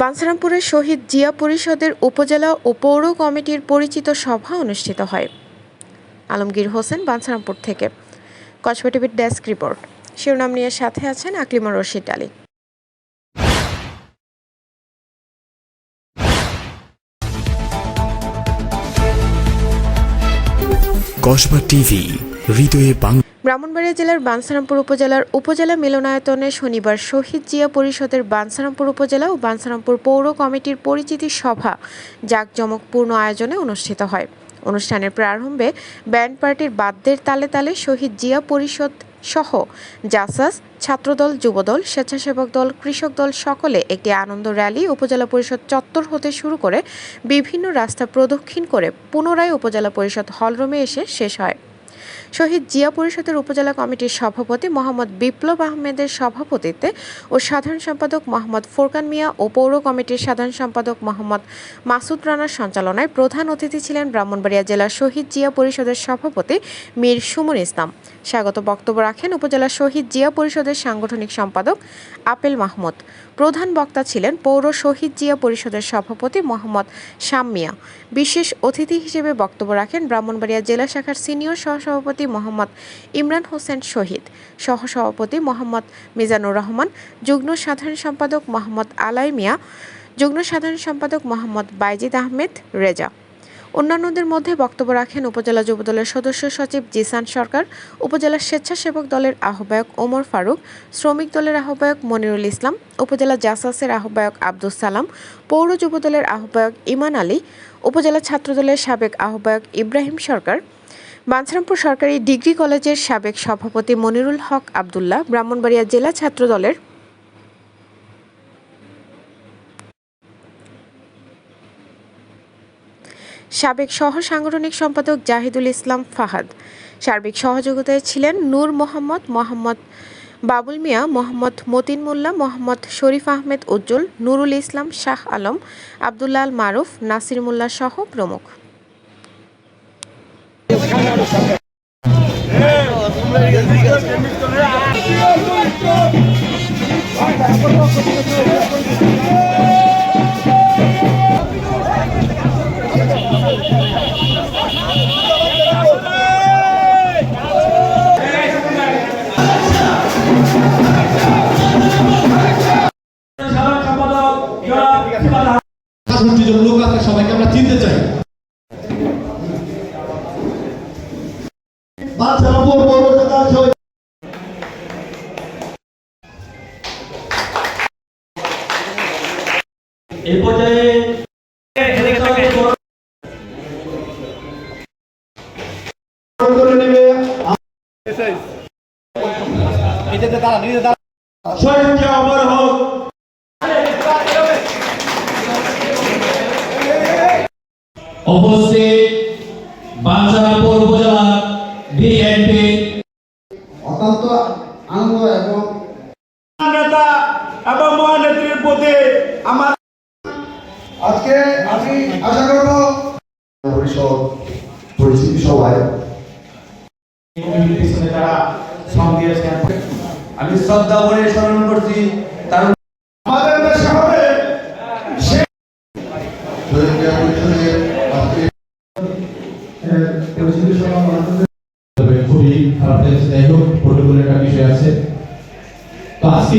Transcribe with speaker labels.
Speaker 1: বাঞ্ছারামপুরের শহীদ জিয়া পরিষদের উপজেলা ও পৌর কমিটির পরিচিত সভা অনুষ্ঠিত হয়। আলমগীর হোসেন বাঞ্ছারামপুর থেকে। কসবা টিভির ডেস্ক রিপোর্ট। শিরোনাম নিয়ে সাথে আছেন আকলিমা রশিদ আলী।
Speaker 2: কসবা টিভি, হৃদয়ে বাংলা
Speaker 1: ব্রাহ্মণবাড়িয়া জেলার বানসারামপুর উপজেলার উপজেলা মিলনায়তনে শনিবার শহীদ জিয়া পরিষদের বানসারামপুর উপজেলা ও বানসারামপুর পৌর কমিটির পরিচিতি সভা জাঁকজমকপূর্ণ আয়োজনে অনুষ্ঠিত হয়। অনুষ্ঠানের প্রারম্ভে ব্যান্ড পার্টির বাদ্যের তালে তালে শহীদ জিয়া পরিষদ সহ জাসাস, ছাত্রদল, যুবদল, স্বেচ্ছাসেবক দল, কৃষক দল সকলে একটি আনন্দ র্যালি উপজেলা পরিষদ চত্বর হতে শুরু করে বিভিন্ন রাস্তা প্রদক্ষিণ করে পুনরায় উপজেলা পরিষদ হলরুমে এসে শেষ হয়। শহীদ জিয়া পরিষদের উপজেলা কমিটির সভাপতি মোহাম্মদ বিপ্লব আহমেদের সভাপতিত্বে ও সাধারণ সম্পাদক মোহাম্মদ ফোরকান মিয়া ও পৌর কমিটির সাধারণ সম্পাদক মোহাম্মদ মাসুদ রানার সঞ্চালনায় প্রধান অতিথি ছিলেন ব্রাহ্মণবাড়িয়া জেলার শহীদ জিয়া পরিষদের সভাপতি মীর সুমন ইসলাম। স্বাগত বক্তব্য রাখেন উপজেলা শহীদ জিয়া পরিষদের সাংগঠনিক সম্পাদক আপেল মাহমুদ। প্রধান বক্তা ছিলেন পৌর শহীদ জিয়া পরিষদের সভাপতি মোহাম্মদ শাম মিয়া। বিশেষ অতিথি হিসেবে বক্তব্য রাখেন ব্রাহ্মণবাড়িয়া জেলা শাখার সিনিয়র সহসভাপতি মোহাম্মদ ইমরান হোসেন শহীদ। সহসভাপতি মোহাম্মদ মিজানুর রহমান, যুগ্ম সাধারণ সম্পাদক মোহাম্মদ আলাই মিয়া, যুগ্ম সাধারণ সম্পাদক মোহাম্মদ বাইজিদ আহমেদ রেজা। অন্যান্যদের মধ্যে বক্তব্য রাখেন উপজেলা যুবদলের সদস্য সচিব জিসান সরকার, উপজেলা স্বেচ্ছাসেবক দলের আহ্বায়ক ওমর ফারুক, শ্রমিক দলের আহ্বায়ক মনিরুল ইসলাম, উপজেলা জাসাসের আহ্বায়ক আব্দুস সালাম, পৌর যুবদলের আহ্বায়ক ইমান আলী, উপজেলা ছাত্রদলের সাবেক আহ্বায়ক ইব্রাহিম সরকার বাঞ্ছারামপুর সরকারি ডিগ্রি কলেজের সাবেক সভাপতি মনিরুল হক আবদুল্লাহ ব্রাহ্মণবাড়িয়া জেলা ছাত্রদলের সাবেক সহ সাংগঠনিক সম্পাদক জাহিদুল ইসলাম ফাহাদ। সার্বিক সহযোগিতায় ছিলেন নূর মোহাম্মদ মোহাম্মদ বাবুল মিয়া, মোহাম্মদ মতিন মোল্লা, মোহাম্মদ শরীফ আহমেদ উজ্জ্বল, নুরুল ইসলাম শাহ আলম, আবদুল্লাহ মারুফ, নাসির মোল্লা সহ প্রমুখ।
Speaker 3: সবাইকে আমরা চিনতে চাই বাচ্চারাপুর পৌর
Speaker 4: এই পর্যায়ে
Speaker 3: কে অমর হোক।
Speaker 5: উপস্থিত বাঞ্ছারামপুর উপজেলা বিএনপি
Speaker 3: অত্যন্ত আমি আশা করব পরিষদ পরিচিতি
Speaker 4: দিয়েছেন।
Speaker 6: আমি শ্রদ্ধা করে স্মরণ করছি তার
Speaker 3: আমাদের দেশে হবে।
Speaker 5: খুবই খারাপ লেগেছে। যাই হোক প্রোটোকলের একটা বিষয় আছে। তো আজকে